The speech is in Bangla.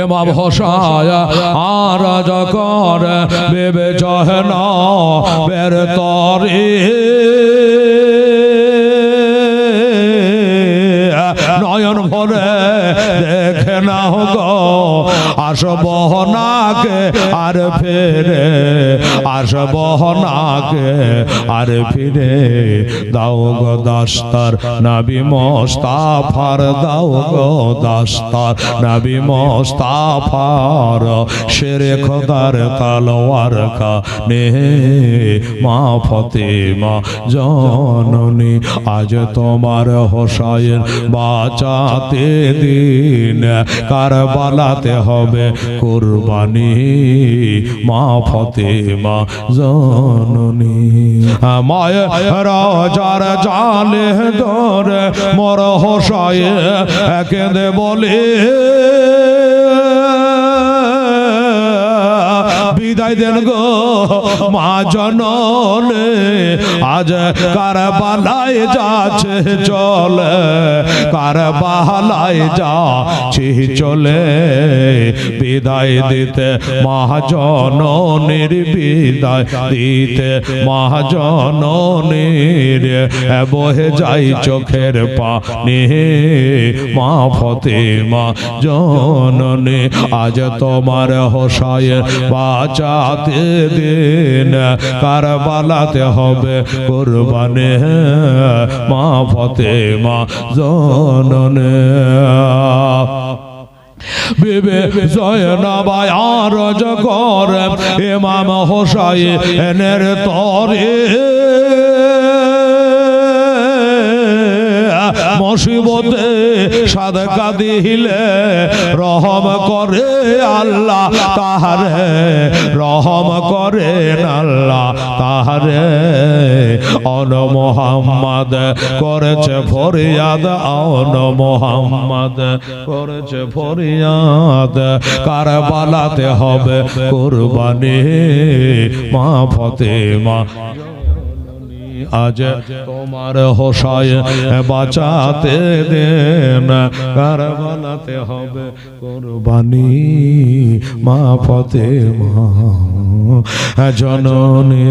এমাম হোসায় আর যখন বেবে চহনা বের তরে। নয়ন ভরে দেখে না গো আসব নাকে আর ফেরে আসব নাকে আর ফিরে দাও গো দাস্তার, নাবি মোস্তাফার, দাও গো দাস্তার, নাবি শেরে খোদার তালোয়ার কা নে মা ফতেমা জননী, আজ তোমার হোসাইন বাঁচাতে দিন। কারবালাতে হবে কুরবানি মা ফতেমা জননী। মায় রাজার জালে ধরে মর হোসায় কেঁদে বলে বিদায় দেন গো মা জননে, আজ কারবালায় যাচ্ছে চলে, কারবালায় যাচ্ছে চলে। বিদায় দিতে মহাজননীর বিদায় দিতে মহাজননীর বহে যাই চোখের পানি। মা ফতেমা জননী, আজ তোমার হোসায় বাঁচাতে দিন কারবালাতে হবে কোরবানে, মা ফতেমা জননে। বিবে জয়নাবাই আর জগর ইমাম হোসাই এনের তরে। মুসিবতে সাদকা দিলে রহম করে আল্লাহ, তাহারে রহম করে আল্লাহ, তাহারে। অন মোহাম্মদ করেছে ফরিয়াদ, অন মোহাম্মদ করেছে ফরিয়াদ। কারবালাতে হবে কুরবানি, মা ফতেমা। আজ তোমার হোসায় বাঁচাতে দেন কারবালাতে হবে কোরবানি মা ফতে মা জননী